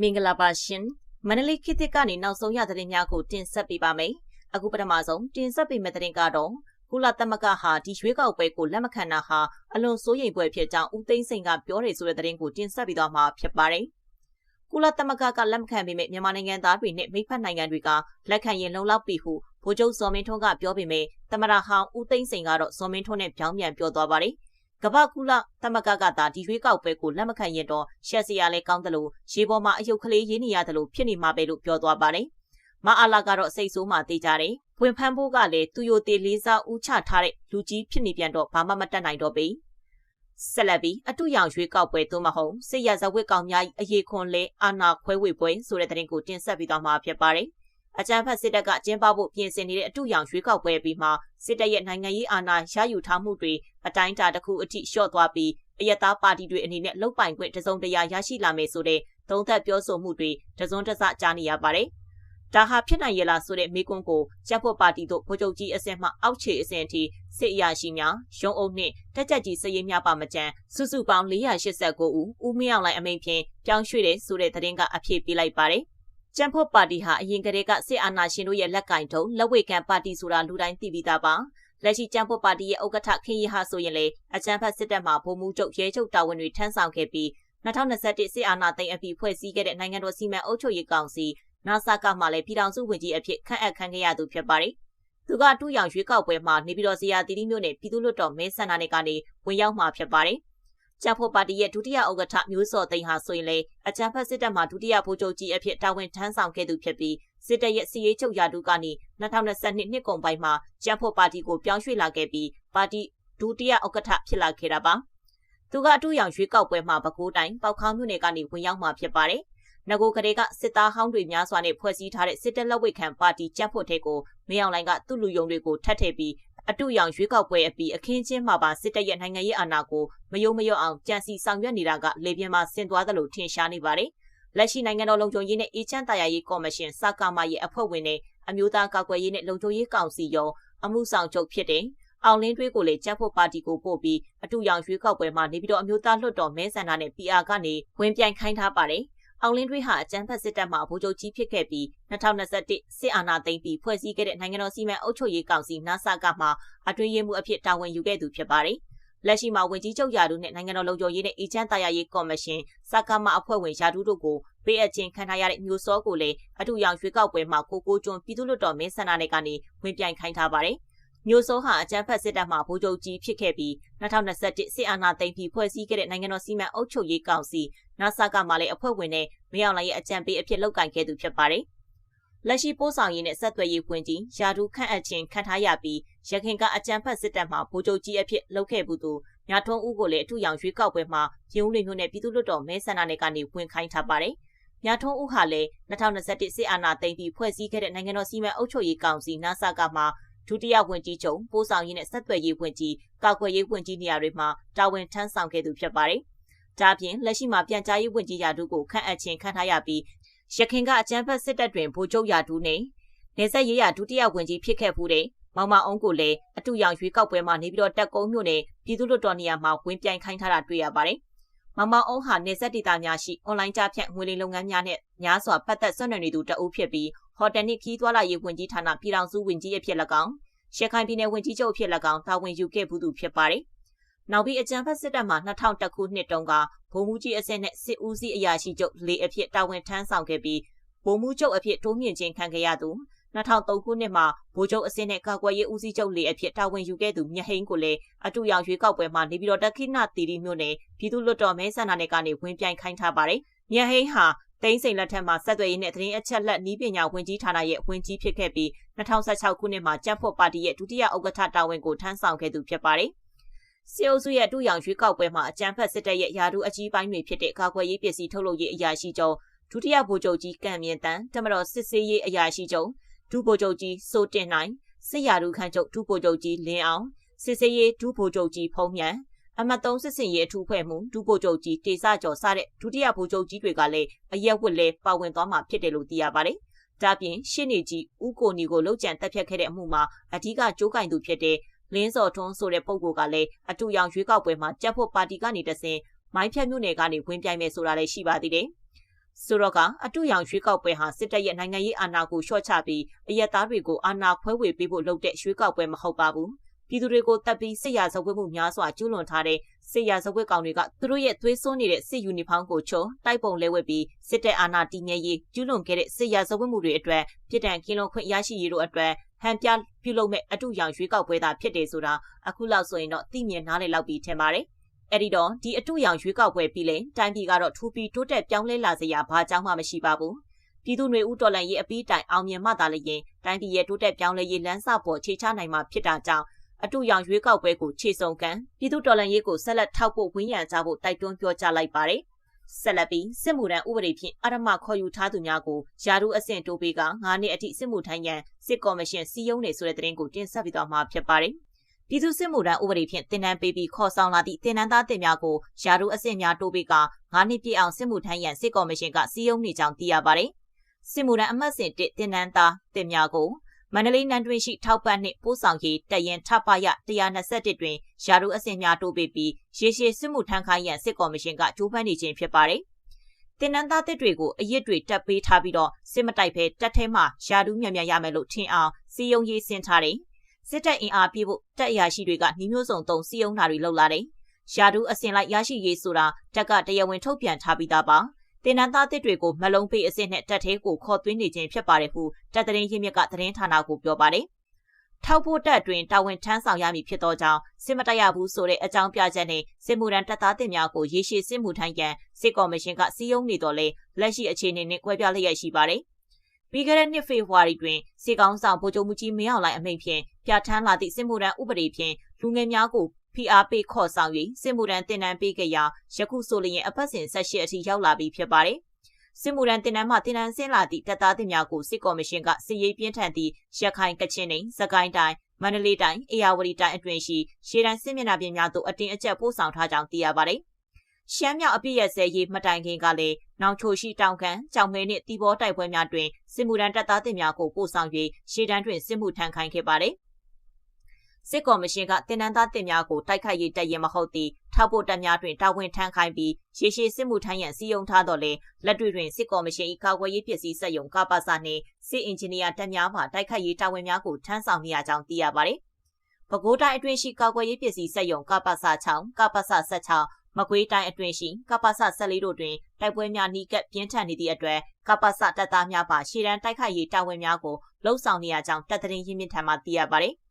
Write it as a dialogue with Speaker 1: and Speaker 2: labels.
Speaker 1: မင်္ဂလာပါရှင်မန္တလေးခေတ်သစ်ကနေနောက်ဆုံးရသတင်းများကိုတင်ဆက်ပေးပါမယ်အခုပထမဆုံးတင်ဆက်ပေးမယ့်သတင်းကတော့ကုလသမဂ္ဂဟာဒီရွေးကောက်ပွဲကိုလက်မခံတာဟာအလွန်စိုးရိမ်ပွဲဖြစ်ကြောင်းဦးသိန်းစိန်ကပြောတယ်ဆိုတဲ့သတင်းကိုတင်ဆက်ပြီးတော့မှာဖြစ်ပါတယ်ကုလသမဂ္ဂကလက်မခံပေမဲ့မြန်မာနိုင်ငံသားတွေနဲ့မိဖက်နိုင်ငံတွေကလက်ခံရင်လုံလောက်ပြီဟုဗိုလ်ချုပ်စောမင်းထွန်းကပြောပေမဲ့သမရဟောင်းဦးသိန်းစိန်ကတော့စောမင်းထွန်းနဲ့ပြောင်းပြန်ပြောသွားပါတယ်။ ကမ္ဘာကူလာသမဂကသာဒီရွေးကောက်ပွဲကိုလက်မခံရင်တော့ရှက်စရာလဲကောင်းတယ်လို့ရေပေါ်မှာအယုတ်ကလေးရင်းနေရတယ်လို့ဖြစ်နေမှာပဲလို့ပြောသွားပါတယ်။မအားလာကတော့စိတ်ဆိုးမှတေးကြတယ်။ဝင်ဖမ်းဖို့ကလည်းသူယိုတေလေးစားဦးချထားတဲ့လူကြီးဖြစ်နေပြန်တော့ဘာမှမတတ်နိုင်တော့ပေ။ဆက်လက်ပြီးအတူရောင်ရွေးကောက်ပွဲသို့မဟုတ်စစ်ရဇဝတ်ကောင်များအရေးခွန်လဲအာနာခွဲဝေပွဲဆိုတဲ့တဲ့ရင်ကိုတင်ဆက်ပြီးတော့မှာဖြစ်ပါတယ်။ အကြမ်းဖက်စစ်တပ်ကကျင်းပဖို့ပြင်ဆင်နေတဲ့အတူရောင်ရွေးကောက်ပွဲပြီးမှစစ်တပ်ရဲ့နိုင်ငံရေးအာဏာရယူထားမှုတွေအတိုင်းအတာတစ်ခုအထိလျှော့သွားပြီးအယက်သားပါတီတွေအနေနဲ့လုတ်ပိုင်ခွင့်တစုံတရာရရှိလာမယ်ဆိုတဲ့သုံးသပ်ပြောဆိုမှုတွေတစုံတစကြားနေရပါတယ်။ဒါဟာဖြစ်နိုင်ရလားဆိုတဲ့မိကွန်းကိုချက်ဖို့ပါတီတို့ဗိုလ်ချုပ်ကြီးအဆင့်မှအောက်ခြေအဆင့်အထိစစ်အရာရှိများရုံးအုပ်နှင့်တက်ကြက်ကြီးစည်ရင်းများပါမကြံစုစုပေါင်း489ဦးဦးမင်းအောင်လိုင်အမိန်ဖြင့်ပြောင်းရွှေ့တဲ့ဆိုတဲ့သတင်းကအဖြစ်ပေးလိုက်ပါတယ်။ ကျန်းဖို့ပါတီဟာအရင်ကတည်းကစစ်အာဏာရှင်တို့ရဲ့လက်ကင်ထုံလက်ဝဲခံပါတီဆိုတာလူတိုင်းသိပြီးသားပါလက်ရှိကျန်းဖို့ပါတီရဲ့ဥက္ကဋ္ဌခင်ရီဟာဆိုရင်လေအကျန်းဖတ်စစ်တပ်မှဗိုလ်မှူးချုပ်ရဲချုပ်တာဝန်တွေထမ်းဆောင်ခဲ့ပြီး2021စစ်အာဏာသိမ်းအပြီးဖွဲ့စည်းခဲ့တဲ့နိုင်ငံတော်စီမံအုပ်ချုပ်ရေးကောင်စီနာဆာကမှလည်းပြည်ထောင်စုဝန်ကြီးအဖြစ်ခန့်အပ်ခံခဲ့ရသူဖြစ်ပါတယ်သူကတူရောင်ရွေးကောက်ပွဲမှာနေပြည်တော်ဇေယျတီတီမြို့နယ်ပြည်သူ့လွှတ်တော်မဲဆန္ဒနယ်ကနေဝင်ရောက်မှာဖြစ်ပါတယ် ကျန်းဖို့ပါတီရဲ့ဒုတိယဥက္ကဋ္ဌမျိုးစောသိန်းဟာဆိုရင်လေအကြံဖက်စစ်တပ်မှဒုတိယဗိုလ်ချုပ်ကြီးအဖြစ်တာဝန်ထမ်းဆောင်ခဲ့သူဖြစ်ပြီးစစ်တပ်ရဲ့စီရေးချုပ်ရာထူးကနေ2022နှစ်ကုန်ပိုင်းမှာကျန်းဖို့ပါတီကိုပြောင်းရွှေ့လာခဲ့ပြီးပါတီဒုတိယဥက္ကဋ္ဌဖြစ်လာခဲ့တာပါသူကအတူရောင်ရွေးကောက်ပွဲမှာပဲခူးတိုင်းပေါခေါင်းမြို့နယ်ကနေဝင်ရောက်မှာဖြစ်ပါတယ်။ငကိုကလေးကစစ်သားဟောင်းတွေများစွာနဲ့ဖွဲ့စည်းထားတဲ့စစ်တပ်လက်ဝဲခံပါတီကြက်ဖို့တဲ့ကိုမင်းအောင်လိုင်ကသူ့လူယုံတွေကိုထပ်ထည့်ပြီး အတူရောင်ရွေးကောက်ပွဲအပြီးအခင်းချင်းမှာပါစစ်တပ်ရဲ့နိုင်ငံရေးအာဏာကိုမယုံမလျော့အောင်ကြံစီဆောင်ရွက်နေတာကလေပြင်းမှာဆင်သွားသလိုထင်ရှားနေပါတယ်။လက်ရှိနိုင်ငံတော်လုံခြုံရေးနဲ့အေချမ်းတရားရေးကော်မရှင်စကားမရဲ့အဖွဲ့ဝင်နဲ့အမျိုးသားကာကွယ်ရေးနဲ့လုံခြုံရေးကောင်စီရောအမှုဆောင်ချုပ်ဖြစ်တဲ့အောင်လင်းတွေးကိုလေကြက်ဖို့ပါတီကိုပို့ပြီးအတူရောင်ရွေးကောက်ပွဲမှာနေပြီးတော့အမျိုးသားလွှတ်တော်မဲဆန္ဒနဲ့ PR ကနေဝင်ပြိုင်ခိုင်းထားပါတယ်။ အောင်လင်းတွေးဟာအကြမ်းဖက်စစ်တပ်မှဗိုလ်ချုပ်ကြီးဖြစ်ခဲ့ပြီး2021စစ်အာဏာသိမ်းပြီးဖွဲ့စည်းခဲ့တဲ့နိုင်ငံတော်စီမံအုပ်ချုပ်ရေးကောင်စီနာဆာကမှအတွင်းရေးမှူးအဖြစ်တာဝန်ယူခဲ့သူဖြစ်ပါတယ်။လက်ရှိမှာဝင်ကြီးချုပ်ယာဒူနဲ့နိုင်ငံတော်လုံခြုံရေးနဲ့အေဂျင့်တရားရေးကော်မရှင်စကားမအဖွဲ့ဝင်ယာဒူတို့ကိုပေးအပ်ခြင်းခံထားရတဲ့မျိုးစောကိုလည်းအထူးရောင်ရွေးကောက်ပွဲမှာကိုကိုကျွန်းပြည်သူ့လွှတ်တော်မင်းဆန္ဒနယ်ကနေဝင်ပြိုင်ခိုင်းထားပါတယ်။ မျိုးစိုးဟာအကြမ်းဖက်စစ်တပ်မှဗိုလ်ချုပ်ကြီးဖြစ်ခဲ့ပြီး2021စစ်အာဏာသိမ်းပြီးဖွဲ့စည်းခဲ့တဲ့နိုင်ငံတော်စီမံအုပ်ချုပ်ရေးကောင်စီနာဆာကမှလည်းအဖွဲ့ဝင်နဲ့မင်းအောင်လှိုင်ရဲ့အကြံပေးအဖြစ်လုပ်ကိုင်ခဲ့သူဖြစ်ပါတယ်။လက်ရှိပို့ဆောင်ရေးနဲ့ဆက်သွယ်ရေးဝန်ကြီးယာဒူခန့်အပ်ခြင်းခံထားရပြီးရခိုင်ကအကြံဖက်စစ်တပ်မှဗိုလ်ချုပ်ကြီးအဖြစ်လုပ်ခဲ့ဘူးသူမြထွန်းဦးကိုလည်းအထူးရောင်ရွေးကောက်ပွဲမှာပြည်ဦးလွင်မြို့နယ်ပြည်သူ့လွှတ်တော်မဲဆန္ဒနယ်ကနေဝင်ခိုင်းထားပါတယ်။မြထွန်းဦးဟာလည်း2021စစ်အာဏာသိမ်းပြီးဖွဲ့စည်းခဲ့တဲ့နိုင်ငံတော်စီမံအုပ်ချုပ်ရေးကောင်စီနာဆာကမှ ဒုတိယဝန်ကြီးချုပ်ပိုးဆောင်ရေးနဲ့ဆက်သွယ်ရေးဝန်ကြီးကာကွယ်ရေးဝန်ကြီးနေရာတွေမှာတာဝန်ထမ်းဆောင်ခဲ့သူဖြစ်ပါတယ်။ဒါပြင်လက်ရှိမှာပြန်ကြားရေးဝန်ကြီးရာထူးကိုခန့်အပ်ခြင်းခံထားရပြီးရခိုင်ကအကြမ်းဖက်စစ်တပ်တွင်ဗိုလ်ချုပ်ရာထူးနဲ့နေဆက်ရေးရာဒုတိယဝန်ကြီးဖြစ်ခဲ့မှုတဲ့မောင်မအောင်ကိုလည်းအတူရောင်ရွေးကောက်ပွဲမှာနေပြီးတော့တက်ကုန်းမြို့နယ်ပြည်သူ့လွှတ်တော်နေရာမှာဝင်ပြိုင်ခိုင်းထားတာတွေ့ရပါတယ်။မောင်မအောင်ဟာနေဆက်ဒေတာများရှိအွန်လိုင်းကြားဖြန့်ငွေလိမ်လုပ်ငန်းများနဲ့များစွာပတ်သက်ဆက်နွယ်နေသူတအုပ်ဖြစ်ပြီး ဟိုတယ်နှင့်ခီးသွားလာရေးဝန်ကြီးဌာနပြည်ထောင်စုဝန်ကြီးအဖြစ်၎င်းရခိုင်ပြည်နယ်ဝန်ကြီးချုပ်ဖြစ်၎င်းတာဝန်ယူခဲ့ဘူးသူဖြစ်ပါတယ်။နောက်ပြီးအကြံဖက်စစ်တပ်မှ2000ခုနှစ်တုန်းကဗိုလ်မှူးကြီးအဆင့်နဲ့စစ်ဦးစီးအရာရှိချုပ်၄အဖြစ်တာဝန်ထမ်းဆောင်ခဲ့ပြီးဗိုလ်မှူးချုပ်အဖြစ်တိုးမြင့်ခြင်းခံခဲ့ရသူ2003ခုနှစ်မှာဗိုလ်ချုပ်အဆင့်နဲ့ကာကွယ်ရေးဦးစီးချုပ်လေအဖြစ်တာဝန်ယူခဲ့သူမြဟိန်းကိုလည်းအတူရောင်ရွေးကောက်ပွဲမှာနေပြည်တော်တခိနတီရီမြို့နယ်ပြည်သူ့လွှတ်တော်မဲဆန္ဒနယ်ကနေဝင်ပြိုင်ခိုင်းထားပါတယ်။မြဟိန်းဟာ သိန်းစိန်လက်ထက်မှာဆက်သွယ်ရေးနဲ့သတင်းအချက်လက်နည်းပညာဝန်ကြီးဌာနရဲ့ဝန်ကြီးဖြစ်ခဲ့ပြီး2016ခုနှစ်မှာကြံ့ဖို့ပါတီရဲ့ဒုတိယဥက္ကဋ္ဌတာဝန်ကိုထမ်းဆောင်ခဲ့သူဖြစ်ပါတယ်။စီအိုစုရဲ့တူရောင်ရွေးကောက်ပွဲမှာအကြံဖက်စစ်တပ်ရဲ့ယာဒူအကြီးပိုင်းတွေဖြစ်တဲ့ကာကွယ်ရေးပစ္စည်းထုတ်လုပ်ရေးအရာရှိချုပ်ဒုတိယဗိုလ်ချုပ်ကြီးကံမြင့်တန်းတမတော်စစ်စေးရေးအရာရှိချုပ်ဒုဗိုလ်ချုပ်ကြီးစိုးတင်နိုင်စစ်ရာထူးခန့်ချုပ်ဒုဗိုလ်ချုပ်ကြီးလင်းအောင်စစ်စေးရေးဒုဗိုလ်ချုပ်ကြီးဖုံးမြန် အမတ်3စစ်စင်ရေးအထူးဖွဲ့မှုဒုဗိုလ်ချုပ်ကြီးတေဆကျော်စတဲ့ဒုတိယဗိုလ်ချုပ်ကြီးတွေကလည်းအရက်ဝတ်လဲပါဝင်သွားမှာဖြစ်တယ်လို့သိရပါတယ်။ဒါပြင်ရှင်းနေကြီးဦးကိုနီကိုလောက်ကျန်တက်ဖြတ်ခဲ့တဲ့အမှုမှာအဓိကကြိုးကင်သူဖြစ်တဲ့လင်းစော်ထွန်းဆိုတဲ့ပုဂ္ဂိုလ်ကလည်းအတူရောင်ရွေးကောက်ပွဲမှာကြက်ဖို့ပါတီကနေတဆင်မိုင်းဖြတ်မြို့နယ်ကနေဝင်ပြိုင်မယ်ဆိုတာလည်းရှိပါသေးတယ်။ဆိုတော့ကအတူရောင်ရွှေကောက်ပွဲဟာစစ်တပ်ရဲ့နိုင်ငံရေးအာဏာကိုလျှော့ချပြီးအရက်သားတွေကိုအာဏာခွဲဝေပေးဖို့လုပ်တဲ့ရွှေကောက်ပွဲမဟုတ်ပါဘူး။ ပြည်သူတွေကိုတပ်ပြီးစစ်ရာဇဝတ်မှုများစွာကျူးလွန်ထားတဲ့စစ်ရာဇဝတ်ကောင်တွေကသူတို့ရဲ့သွေးစွန်းနေတဲ့စစ်ယူနီဖောင်းကိုချုံတိုက်ပုံလဲဝဲပြီးစစ်တပ်အာဏာတည်မြဲရေးကျူးလွန်ခဲ့တဲ့စစ်ရာဇဝတ်မှုတွေအတွက်ပြည်တံကင်းလုံးခွင့်ရရှိရေးတို့အတွက်ဟန်ပြပြုလုပ်မဲ့အတူရောင်ရွေးကောက်ပွဲသာဖြစ်တယ်ဆိုတာအခုလောက်ဆိုရင်တော့သိမြင်နားလည်လောက်ပြီးထင်ပါတယ်။အဲ့ဒီတော့ဒီအတူရောင်ရွေးကောက်ပွဲပြီးလဲတိုင်းပြည်ကတော့ထူပြီးတိုးတက်ပြောင်းလဲလာစရာဘာကြောင့်မှမရှိပါဘူး။ပြည်သူတွေဥတော်လန်ရေးအပီးတိုင်အောင်မြင်မှသာလျင်တိုင်းပြည်ရဲ့တိုးတက်ပြောင်းလဲရေးလမ်းစာပေါ်ခြေချနိုင်မှာဖြစ်တာကြောင့် အတူရောင်ရွေးကောက်ပွဲကိုခြေစုံကန်ပြည်သူတော်လှန်ရေးကိုဆက်လက်ထောက်ဖို့ဝန်းရံကြဖို့တိုက်တွန်းပြောကြားလိုက်ပါတယ်။ဆက်လက်ပြီးစစ်မှုထမ်းဥပဒေဖြင့်အရမခေါ်ယူထားသူများကိုယာရုအဆင့်တိုးပေးက9နှစ်အထိစစ်မှုထမ်းရန်စစ်ကော်မရှင်စီယုံနေဆိုတဲ့သတင်းကိုတင်ဆက်ပြီးတော့မှာဖြစ်ပါတယ်။ပြည်သူစစ်မှုထမ်းဥပဒေဖြင့်တင်နန်းပေးပြီးခေါ်ဆောင်လာသည့်တင်နန်းသားတင်များကိုယာရုအဆင့်များတိုးပေးက9နှစ်ပြည့်အောင်စစ်မှုထမ်းရန်စစ်ကော်မရှင်ကစီယုံနေကြောင်းသိရပါတယ်။စစ်မှုထမ်းအမှတ်စဉ်1တင်နန်းသားတင်များကို မန္တလေးနန်းတွင်ရှိထောက်ပံ့နှင့်ပို့ဆောင်ရေးတရင်ထပရ121တွင်ယာရုအဆင့်များတိုးပေးပြီးရေရှည်စစ်မှုထမ်းခိုင်းရန်စစ်ကော်မရှင်ကကြိုးပမ်းနေခြင်းဖြစ်ပါတယ်။တင်နန်းသားတစ်တွေကိုအရစ်တွေတက်ပေးထားပြီးတော့စစ်မတိုက်ဖဲတက်ထဲမှာယာရုမြန်မြန်ရမယ်လို့ထင်အောင်စီယုံရေးဆင်ထားတယ်။စစ်တပ်အင်အားပြဖို့တက်အရာရှိတွေကနှီးမျိုးစုံသုံးစီယုံတာတွေလုပ်လာတယ်။ယာရုအစင်လိုက်ရရှိရေးဆိုတာတက်ကတရားဝင်ထုတ်ပြန်ထားပြီးသားပါ။ တင်နန်းသားတစ်တွေကိုမလုံးပေးအစစ်နဲ့တက်သေးကိုခေါ်သွင်းနေခြင်းဖြစ်ပါတယ်ဟုတပ်တရင်ရင်းမြစ်ကသတင်းဌာနကိုပြောပါတယ်။ထောက်ဖို့တက်တွင်တာဝန်ထမ်းဆောင်ရမည်ဖြစ်သောကြောင့်စစ်မတက်ရဘူးဆိုတဲ့အကြောင်းပြချက်နဲ့စစ်မှုထမ်းတပ်သားတင်များကိုရေရှည်စစ်မှုထမ်းရန်စစ်ကော်မရှင်ကစီးရုံးနေတော်လဲလက်ရှိအခြေအနေနဲ့ကွဲပြားလျက်ရှိပါတယ်။ပြီးခဲ့တဲ့နှစ်ဖေဖော်ဝါရီတွင်စစ်ကောင်ဆောင်ဗိုလ်ချုပ်မှုကြီးမင်းအောင်လှိုင်အမိန့်ဖြင့်ပြဋ္ဌာန်းလာသည့်စစ်မှုထမ်းဥပဒေဖြင့်လူငယ်များကို ဖိအားပေးခေါ်ဆောင်၍စစ်မှုထမ်းတင်နန်းပေးခဲ့ရာယခုဆိုလျင်အပတ်စဉ်၁၈အထိရောက်လာပြီဖြစ်ပါတယ်။စစ်မှုထမ်းတင်နန်းမှတင်နန်းဆင်းလာသည့်တပ်သားတင်များကိုစစ်ကော်မရှင်ကစစ်ရေးပြင်းထန်သည့်ရခိုင်ကချင်နဲ့စကိုင်းတိုင်းမန္တလေးတိုင်းအေရဝတီတိုင်းအတွင်ရှိရှေးတန်းစစ်မျက်နှာပြင်များသို့အတင်းအကျပ်ပို့ဆောင်ထားကြောင်းသိရပါတယ်။ရှမ်းမြောက်အပြည့်ရစဲရေးမတိုင်ခင်ကလည်းနောင်ချိုရှိတောင်ကန်ကြောင်မဲနှင့်တီဘောတိုက်ပွဲများတွင်စစ်မှုထမ်းတပ်သားတင်များကိုပို့ဆောင်၍ရှေးတန်းတွင်စစ်မှုထမ်းခိုင်းခဲ့ပါတယ်။ စစ်ကော်မရှင်ကတင်နန်းသားတင်များကိုတိုက်ခိုက်ရေးတပ်ရင်မဟုတ်သည့်ထောက်ပို့တပ်များတွင်တာဝန်ထမ်းခိုင်းပြီးရေရှည်စစ်မှုထမ်းရန်စီယုံထားတော်လဲလက်တွေ့တွင်စစ်ကော်မရှင်၏ကာကွယ်ရေးပစ္စည်းစက်ရုံကပ္ပစနှင့်စစ်အင်ဂျင်နီယာတပ်များမှတိုက်ခိုက်ရေးတာဝန်များကိုထမ်းဆောင်နေရကြောင်းသိရပါသည်။ပဲခူးတိုင်းအတွင်းရှိကာကွယ်ရေးပစ္စည်းစက်ရုံကပ္ပစ6ကပ္ပစ16မကွေးတိုင်းအတွင်းရှိကပ္ပစ14တို့တွင်တိုက်ပွဲများနှီးကပ်ပြင်းထန်နေသည့်အတွက်ကပ္ပစတပ်သားများပါရှေ့တန်းတိုက်ခိုက်ရေးတာဝန်များကိုလှုပ်ဆောင်နေရကြောင်းတပ်သတင်းရင်းမြစ်ထံမှသိရပါသည်။